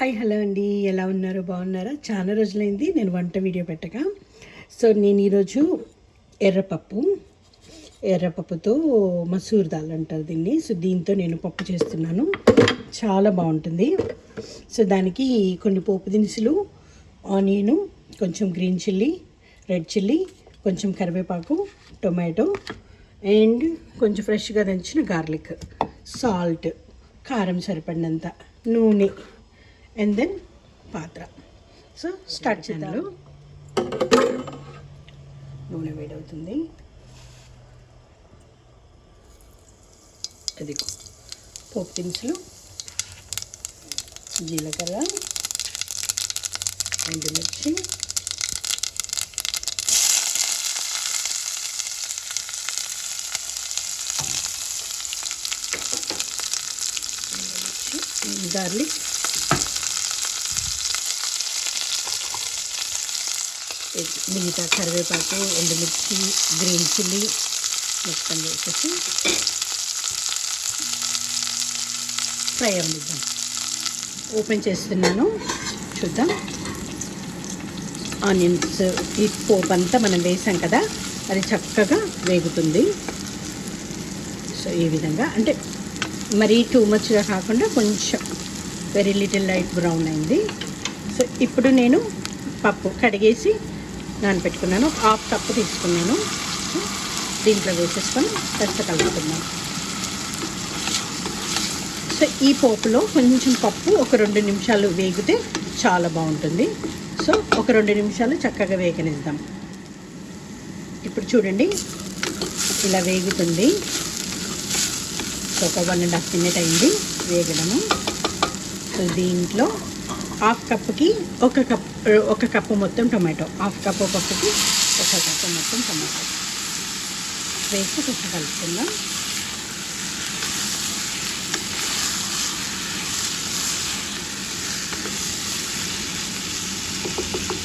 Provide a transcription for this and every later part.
Hi hello అండి. ఎలా ఉన్నారు? బాగున్నారా? చాలా రోజులైంది నేను వంట వీడియో పెట్టగా. సో నేను ఈరోజు ఎర్రపప్పు ఎర్రపప్పుతో మసూర్ దాల్ అంటారు దీన్ని. సో దీంతో నేను పప్పు చేస్తున్నాను. చాలా బాగుంటుంది. సో దానికి కొన్ని పోపు దినుసులు ఆనియను కొంచెం గ్రీన్ చిల్లీ రెడ్ చిల్లీ కొంచెం కరివేపాకు టొమాటో అండ్ కొంచెం ఫ్రెష్గా దంచిన గార్లిక్ సాల్ట్ కారం సరిపడినంత నూనె. అండ్ దెన్ పాత్ర. సో స్టార్ట్ చేద్దాం. నూనె వేడవుతుంది. అది పోపు దినుసులు జీలకర్ర ఎండుమిర్చి గార్లిక్ మిగతా కరివేపాకు ఎండుమిర్చి గ్రీన్ చిల్లీ మొత్తం వేసేసి ఫ్రై అందిద్దాం ఓపెన్ చేస్తున్నాను. చూద్దాం. ఆనియన్స్ ఈ పోపు అంతా మనం వేసాం కదా అది చక్కగా వేగుతుంది. సో ఈ విధంగా. అంటే మరీ టూ మచ్గా కాకుండా కొంచెం వెరీ లిటిల్ లైట్ బ్రౌన్ అయింది. సో ఇప్పుడు నేను పప్పు కడిగేసి నానపెట్టుకున్నాను ఒక హాఫ్ కప్పు తీసుకున్నాను. దీంట్లో వేసేసుకొని పెద్ద కలుపుతున్నాను సో ఈ పోపులో కొంచెం పప్పు ఒక రెండు నిమిషాలు వేగితే చాలా బాగుంటుంది. సో ఒక రెండు నిమిషాలు చక్కగా వేగనిద్దాం. ఇప్పుడు చూడండి ఇలా వేగుతుంది. సో ఒక వన్ అండ్ హాఫ్ మినిట్ అయింది వేగడము. సో దీంట్లో హాఫ్ కప్కి ఒక కప్ ఒక కప్పు మొత్తం టొమాటో. హాఫ్ కప్పు పప్పుకి ఒక కప్పు మొత్తం టొమాటో. వేసి కొంచెం కలుపుకుందాం.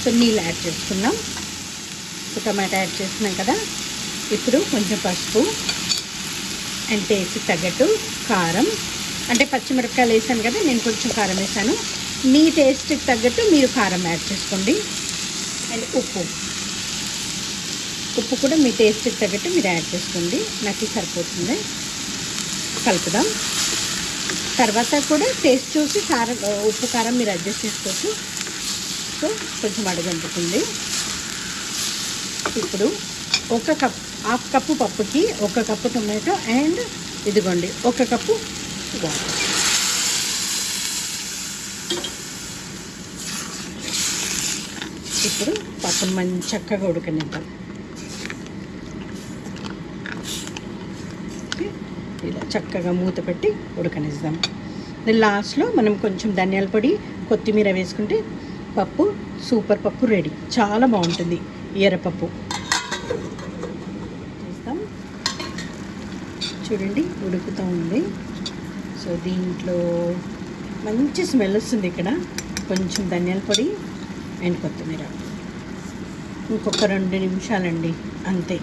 సో నీళ్ళు యాడ్ చేసుకుందాం. టమాటా యాడ్ చేస్తున్నాం కదా. ఇప్పుడు కొంచెం పసుపు అండ్ టేస్ట్ తగ్గట్టు కారం. అంటే పచ్చిమిరపకాయలు వేసాను కదా నేను కొంచెం కారం వేసాను. మీ టేస్ట్కి తగ్గట్టు మీరు కారం యాడ్ చేసుకోండి. అండ్ ఉప్పు. ఉప్పు కూడా మీ టేస్ట్కి తగ్గట్టు మీరు యాడ్ చేసుకోండి. నాకు సరిపోతుంది. కలుపుదాం. తర్వాత కూడా టేస్ట్ చూసి కారం ఉప్పు కారం మీరు అడ్జస్ట్ చేసుకోవచ్చు. సో కొంచెం అడుగంటుతుంది ఇప్పుడు ఒక కప్ హాఫ్ కప్పు పప్పుకి ఒక కప్పు టొమాటో అండ్ ఇదిగోండి ఒక కప్పు వాటర్. ఇప్పుడు పక్కన మంచి చక్కగా ఉడకనిద్దాం. ఇలా చక్కగా మూత పెట్టి ఉడకనిద్దాం. లాస్ట్లో మనం కొంచెం ధనియాల పొడి కొత్తిమీర వేసుకుంటే పప్పు సూపర్ పప్పు రెడీ. చాలా బాగుంటుంది ఎర్రపప్పు చేస్తాం. చూడండి ఉడుకుతూ ఉంది. సో దీంట్లో మంచి స్మెల్ వస్తుంది ఇక్కడ. కొంచెం ధనియాల పొడి అండ్ కొత్తిమీర. ఇంకొక రెండు నిమిషాలండి అంతే.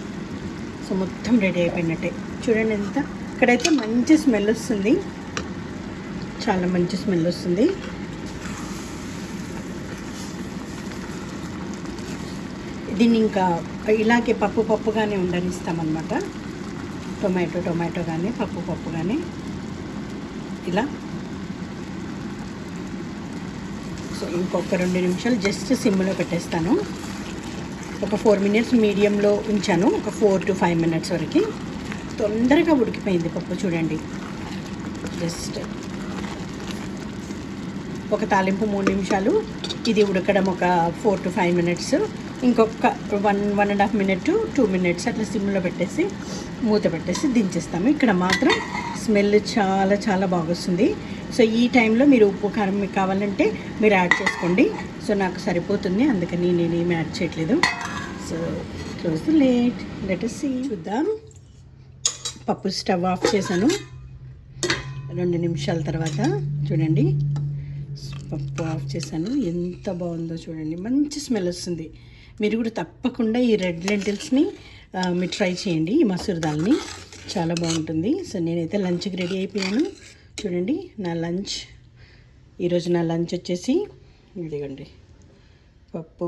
సో మొత్తం రెడీ అయిపోయినట్టే. చూడండి ఎంత. ఇక్కడైతే మంచి స్మెల్ వస్తుంది. చాలా మంచి స్మెల్ వస్తుంది. దీన్ని ఇంకా ఇలాగే పప్పు పప్పుగానే ఉండనిస్తామన్నమాట. టొమాటో టొమాటో కానీ పప్పు పప్పు కానీ ఇలా సో ఇంకొక రెండు నిమిషాలు జస్ట్ సిమ్లో పెట్టేస్తాను. ఒక ఫోర్ మినిట్స్ మీడియంలో ఉంచాను. ఒక ఫోర్ టు ఫైవ్ మినిట్స్ వరకు. తొందరగా ఉడికిపోయింది పప్పు చూడండి. జస్ట్ ఒక తాలింపు మూడు నిమిషాలు. ఇది ఉడకడం ఒక ఫోర్ టు ఫైవ్ మినిట్స్. ఇంకొక one one and half minute two minutes అట్లా సిమ్లో పెట్టేసి మూత పెట్టేసి దించేస్తాము. ఇక్కడ మాత్రం స్మెల్ చాలా చాలా బాగొస్తుంది. సో ఈ టైంలో మీరు ఉప్పు కారం మీకు కావాలంటే మీరు యాడ్ చేసుకోండి. సో నాకు సరిపోతుంది. అందుకని నేను ఏమి యాడ్ చేయట్లేదు. So close the lid let see చూద్దాం. పప్పు స్టవ్ ఆఫ్ చేశాను. రెండు నిమిషాల తర్వాత చూడండి. పప్పు ఆఫ్ చేశాను. ఎంత బాగుందో చూడండి. మంచి స్మెల్ వస్తుంది. మీరు కూడా తప్పకుండా ఈ రెడ్ లెంటిల్స్ని మీరు ట్రై చేయండి. ఈ మసూర్ దాల్ని. చాలా బాగుంటుంది. సో నేనైతే లంచ్కి రెడీ అయిపోయాను. చూడండి నా లంచ్. ఈరోజు నా లంచ్ వచ్చేసి ఇదిగోండి. పప్పు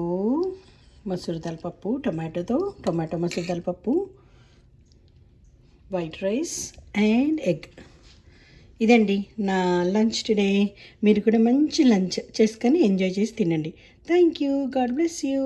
మసూర్ దాల్ పప్పు టొమాటోతో టమాటో మసూర్ దాల్ పప్పు వైట్ రైస్ అండ్ ఎగ్. ఇదండి నా లంచ్ టుడే. మీరు కూడా మంచి లంచ్ చేసుకొని ఎంజాయ్ చేసి తినండి. Thank you. God bless you.